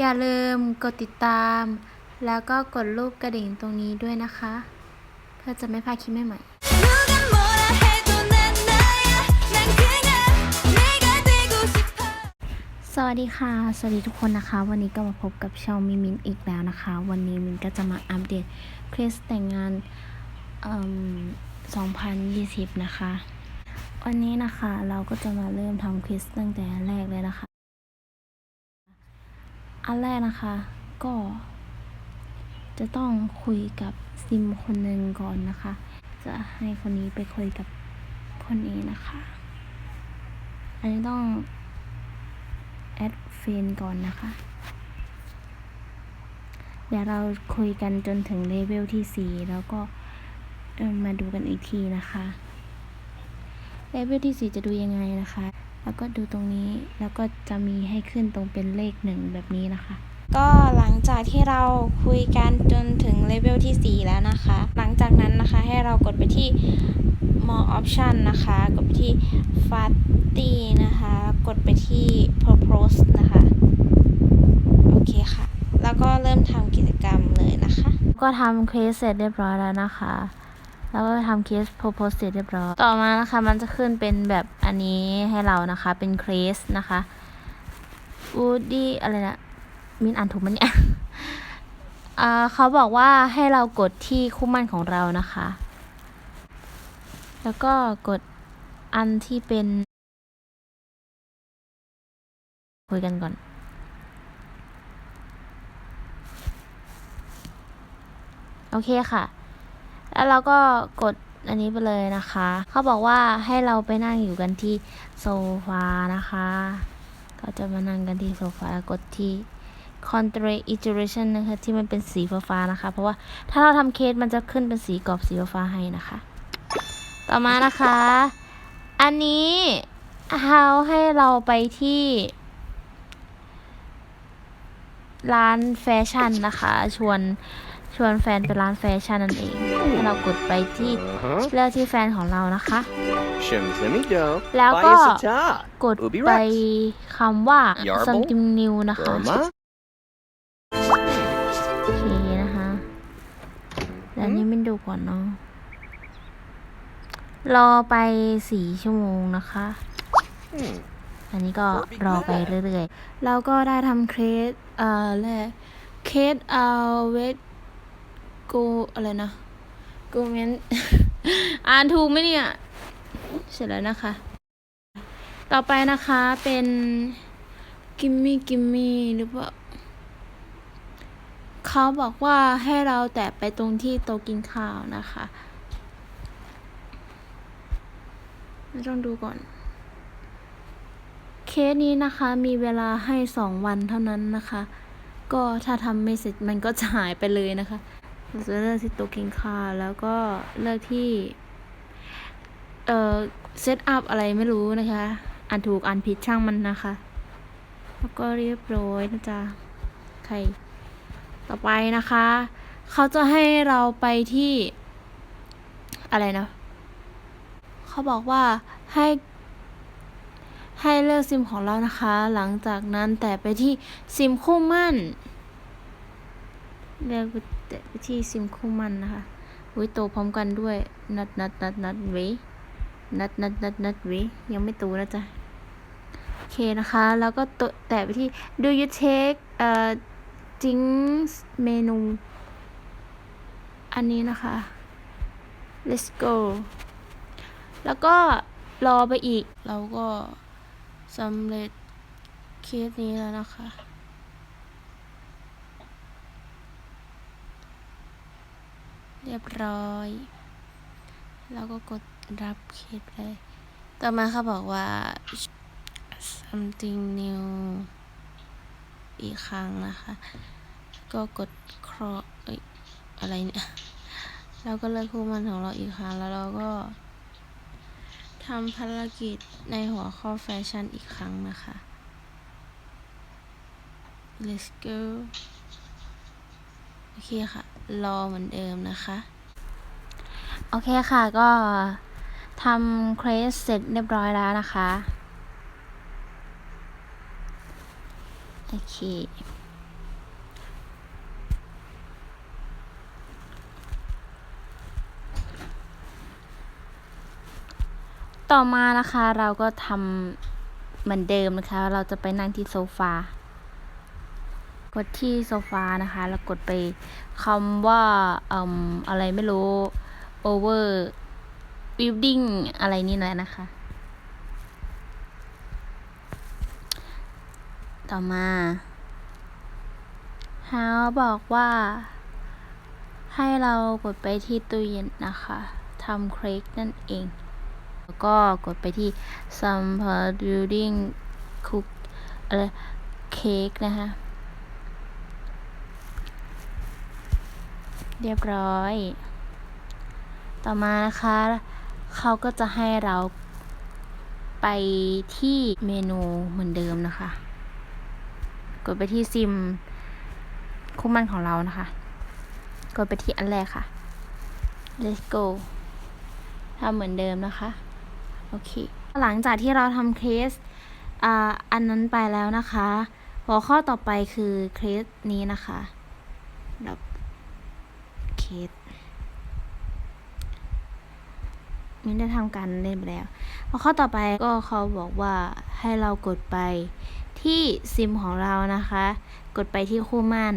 อย่าลืมกดติดตาม แล้วก็กดรูปกระดิ่งตรงนี้ด้วยนะคะ เพื่อจะไม่พลาดคลิปใหม่ๆสวัสดีค่ะ สวัสดีทุกคนนะคะ วันนี้ก็มาพบกับช่องมิมินอีกแล้วนะคะ วันนี้มินก็จะมาอัปเดตคริสแต่งงาน2020 นะคะ วันนี้นะคะเราก็จะมาเริ่มทำคริสตั้งแต่แรกเลยนะคะ อันแรกนะคะ ก็ จะต้องคุยกับซิมคนหนึ่งก่อนนะคะ จะให้คนนี้ไปคุยกับคนนี้นะคะ อันนี้ต้องแอดเฟนก่อนนะคะ เดี๋ยวเราคุยกันจนถึงเลเวลที่ 4 แล้วก็มมาดูกันอีกทีนะคะเลเวลที่ 4 จะดูยังไงนะคะ แล้วก็ดูตรงนี้แล้วก็จะมีให้ขึ้นตรงเป็นเลขหนึ่งแบบนี้นะคะ ก็หลังจากที่เราคุยกันจนถึงเลเวลที่ 4 แล้วนะคะ หลังจากนั้นนะคะให้เรากดไปที่ more option นะคะ กดไปที่ party นะคะ กดไปที่ purpose นะคะ โอเคค่ะ แล้วก็เริ่มทำกิจกรรมเลยนะคะ ก็ทำเคสเสร็จเรียบร้อยแล้วนะคะ แล้วก็ทำเคสโพโพสเสร็จเรียบร้อยต่อมานะคะ มันจะขึ้นเป็นแบบอันนี้ให้เรานะคะ เป็นเคสนะคะวูดดี้อะไรนะมินอ่านถูกมั้ยเนี่ยอ่าเขาบอกว่าให้เรากดที่คู่มั่นของเรานะคะ แล้วก็กดอันที่เป็น คุยกันก่อน โอเคค่ะ แล้วเราก็กดอันนี้ไปเลยนะคะ เขาบอกว่าให้เราไปนั่งอยู่กันที่โซฟานะคะ ก็จะมานั่งกันที่โซฟากดที่ contract iteration นะคะ ที่มันเป็นสีฟ้าๆนะคะ เพราะว่าถ้าเราทำเคสมันจะขึ้นเป็นสีกรอบสีฟ้าให้นะคะ ต่อมานะคะ อันนี้เขาให้เราไปที่ ร้านแฟชั่นนะคะ ชวน วนแฟนไปร้านแฟชั่นนั่นเอง ให้เรากดไปที่ Uh-huh. เลือกที่แฟนของเรานะคะ Shimmy do. แล้วก็ Bayasata. กด Ubi ไป Rex. คำว่า Yarble something new นะคะ Burma. โอเคนะคะแล้วนี้ไม่ดูก่อนเนาะรอไปสี่ชั่วโมงนะคะ Hmm. อันนี้ก็รอไปเรื่อยๆเราก็ได้ทำเคสเอ่อแรกเคสเอาเวท โกอะไรนะโกเมนอ่านถูกไหมเนี่ยเสร็จแล้วนะคะ ต่อไปนะคะเป็นกิมมี่กิมมี่หรือเปล่าเขาบอกว่าให้เราแตะไปตรงที่โต๊ะกินข้าวนะคะต้องดูก่อน เคสนี้นะคะมีเวลาให้สองวันเท่านั้นนะคะ ก็ถ้าทำไม่เสร็จมันก็จะหายไปเลยนะคะ เราจะเลือกที่โต๊ะกินข้าแล้วก็เลือกที่ เอ่อ เซตอัพอะไรไม่รู้นะคะ อ่านถูกอ่านผิดช่างมันนะคะ แล้วก็เรียบร้อยนะจ๊ะใครต่อไปนะคะ เขาจะให้เราไปที่ อะไรนะ เขาบอกว่าให้ให้เลือกซิมของเรานะคะ หลังจากนั้นแต่ไปที่ซิมคู่มั่น เลือกไปแตะไปที่ซิมคู่มันนะคะอุ้ยโตพร้อมกันด้วย นัดนัดนัดนัดเว้ยนัดนัดนัดนัดเว้ยยังไม่โตนะจ๊ะ โอเคนะคะ แล้วก็ตแตะไปที่ do you take เอ่อจิงเมนู อันนี้นะคะ let's go แล้วก็รอไปอีก เราก็สำเร็จเคสนี้แล้วนะคะ เรียบร้อยแล้วก็กดรับเคสเลย ต่อมาเขาบอกว่า something new อีกครั้งนะคะ ก็กดครอเอ้ยอะไรเนี่ย เราก็เลือกคู่มันของเราอีกครั้ง แล้วเราก็ทำภารกิจในหัวข้อแฟชั่นอีกครั้งนะคะ let's go โอเคค่ะ รอเหมือนเดิมนะคะ โอเคค่ะก็ทำเครสเสร็จเรียบร้อยแล้วนะคะ โอเคต่อมานะคะเราก็ทำเหมือนเดิมนะคะ เราจะไปนั่งที่โซฟา ดที่โซฟานะคะ แล้วกดไปคำว่าอืมอะไรไม่รู้ over building อะไรนี่แหละนะคะ ต่อมาเขาบอกว่า ให้เรากดไปที่ตู้เย็นนะคะทำเครกนั่นเอง แล้วก็กดไปที่ some building cook อะไรเค้กนะคะ เรียบร้อย ต่อมานะคะ เขาก็จะให้เราไปที่เมนูเหมือนเดิมนะคะ กดไปที่ซิมคู่มันของเรานะคะ กดไปที่อันแรกค่ะ let's go ทำเหมือนเดิมนะคะ โอเค หลังจากที่เราทำเคสอ,อันนั้นไปแล้วนะคะ หัวข้อต่อไปคือเคสนี้นะคะดับเค สมินได้ทำการเล่นไปแล้วหัวข้อต่อไปก็เขาบอกว่าให้เรากดไปที่ซิมของเรานะคะ กดไปที่คู่มั่น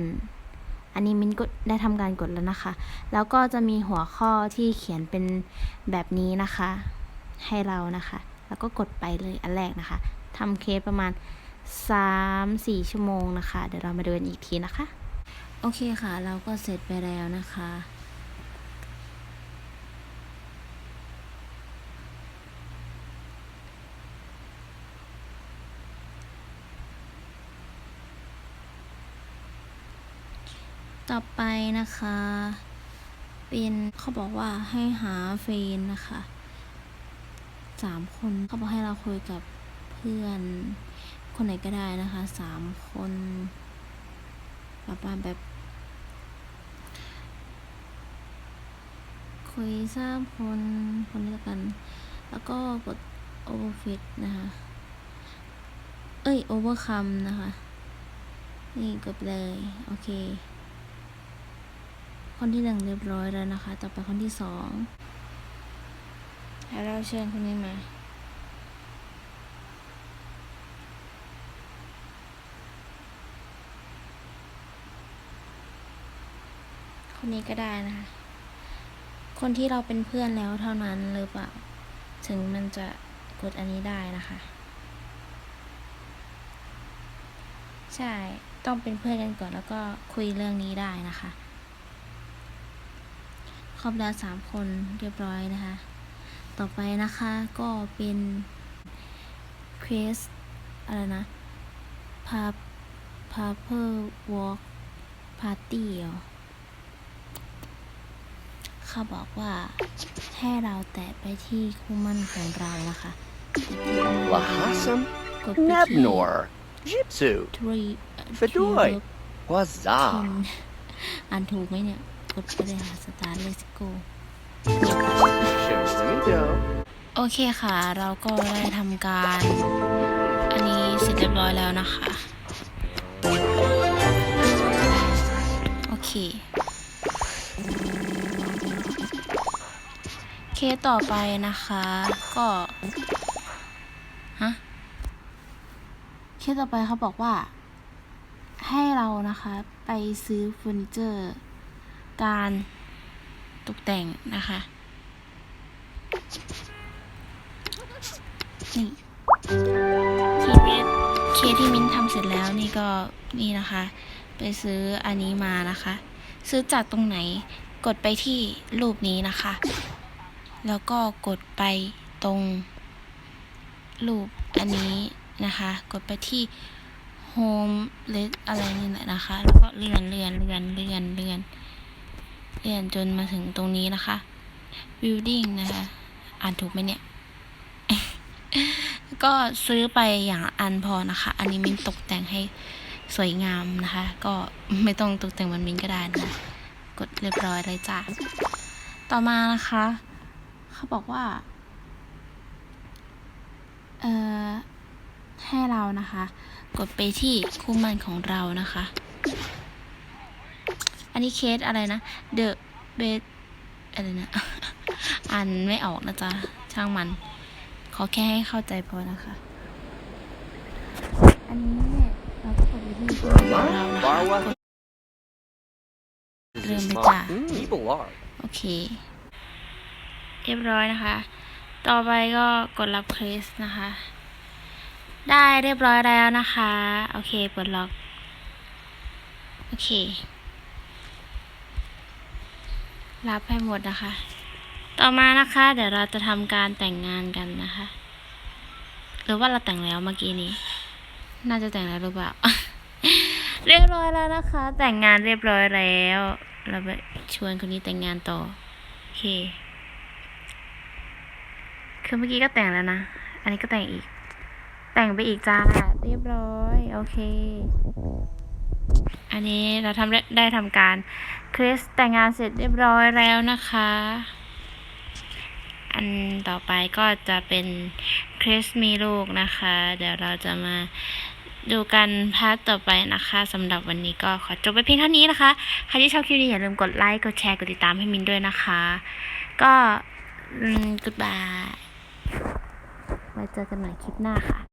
อันนี้มินก็ได้ทำการกดแล้วนะคะ แล้วก็จะมีหัวข้อที่เขียนเป็นแบบนี้นะคะ ให้เรานะคะ แล้วก็กดไปเลยอันแรกนะคะทำเคสประมาณ 3-4 ชั่วโมงนะคะ เดี๋ยวเรามาดูกันอีกทีนะคะ โอเคค่ะ เราก็เสร็จไปแล้วนะคะ ต่อไปนะคะ เป็นเขาบอกว่าให้หาเฟนนะคะสามคนเขาบอกให้เราคุยกับเพื่อนคนไหนก็ได้นะคะสามคนประมาแบบ คุยสามคนคนนี้กัน แล้วก็กด overfit นะคะ เอ้ย overcome นะคะ นี่กดเลย โอเค คนที่หนึ่งเรียบร้อยแล้วนะคะ ต่อไปคนที่สองแล้วเราเชิญคนนี้มาคนนี้ก็ได้นะคะ คนที่เราเป็นเพื่อนแล้วเท่านั้นหรือเปล่า ถึงมันจะกดอันนี้ได้นะคะ ใช่ต้องเป็นเพื่อนกันก่อนแล้วก็คุยเรื่องนี้ได้นะคะครบแล้วสามคนเรียบร้อยนะคะ ต่อไปนะคะก็เป็นเควสอะไรนะพาพาเพอร์วอล์กพาร์ตี้เหรอ ขาบอกว่าให้เราแตะไปที่คู่มั่นของเรานะคะ Lahasam, กดไปที่ Nebnor, Jitsu, three Fedoy, Waza. อ่านถูกไหมเนี่ย กดไปเลยค่ะสตาร์ทเลสโก Shemsamido, โอเคค่ะ เราก็ได้ทำการ อันนี้เสร็จเรียบร้อยแล้วนะคะ โอเค เคสต่อไปนะคะ ก็ฮะเคสต่อไปเขาบอกว่า ให้เรานะคะ ไปซื้อเฟอร์นิเจอร์ การตกแต่งนะคะนี่เคสเคสที่มิ้นทำเสร็จแล้วนี่ก็นี่นะคะ ไปซื้ออันนี้มานะคะ ซื้อจากตรงไหนกดไปที่รูปนี้นะคะ แล้วก็กดไปตรงรูปอันนี้นะคะ กดไปที่ home เลอะไรนี่แหละนะคะ แล้วก็เลื่อนเลื่อนเลื่อนเลื่อนเลื่อนเลื่อนจนมาถึงตรงนี้นะคะ building นะคะ อ่านถูกไหมเนี่ย ก็ซื้อไปอย่างอันพอนะคะ อันนี้มินตกแต่งให้สวยงามนะคะ ก็ไม่ต้องตกแต่งมันมินก็ได้นะคะกดเรียบร้อยเลยจ้ะ ต่อมานะคะ เขาบอกว่า เอ่อ ให้เรานะคะ กดไปที่คู่มันของเรานะคะ อันนี้เคสอะไรนะ The b e d อะไรนะ อ่านไม่ออกนะจ๊ะ ช่างมันอแค่ให้เข้าใจพอนะคะ อันนี้เราก็กดไปที่ชื่อของเรานะคะ Barwa. กด This Rơm is với smart. chả. Evil art. โอเค เรียบร้อยนะคะ ต่อไปก็กดรับเคสนะคะ ได้เรียบร้อยแล้วนะคะ โอเคปลดล็อก โอเค รับให้หมดนะคะ ต่อมานะคะ เดี๋ยวเราจะทำการแต่งงานกันนะคะ หรือว่าเราแต่งแล้วเมื่อกี้นี้ น่าจะแต่งแล้วหรือเปล่า เรียบร้อยแล้วนะคะ แต่งงานเรียบร้อยแล้ว เราไปชวนคนนี้แต่งงานต่อ โอเค คือเมื่อกี้ก็แต่งแล้วนะ อันนี้ก็แต่งอีก แต่งไปอีกจ้า เรียบร้อย โอเค อันนี้เราทำได้ได้ทำการคริสแต่งงานเสร็จเรียบร้อยแล้วนะคะ อันต่อไปก็จะเป็นคริสมีลูกนะคะ เดี๋ยวเราจะมาดูกันพาร์ทต่อไปนะคะสำหรับวันนี้ก็ขอจบไปเพียงเท่านี้นะคะใครที่ชอบคลิปนี้อย่าลืมกดไลค์กดแชร์กดติดตามให้มินด้วยนะคะ ก็อืม goodbye ไว้เจอกันใหม่คลิปหน้าค่ะ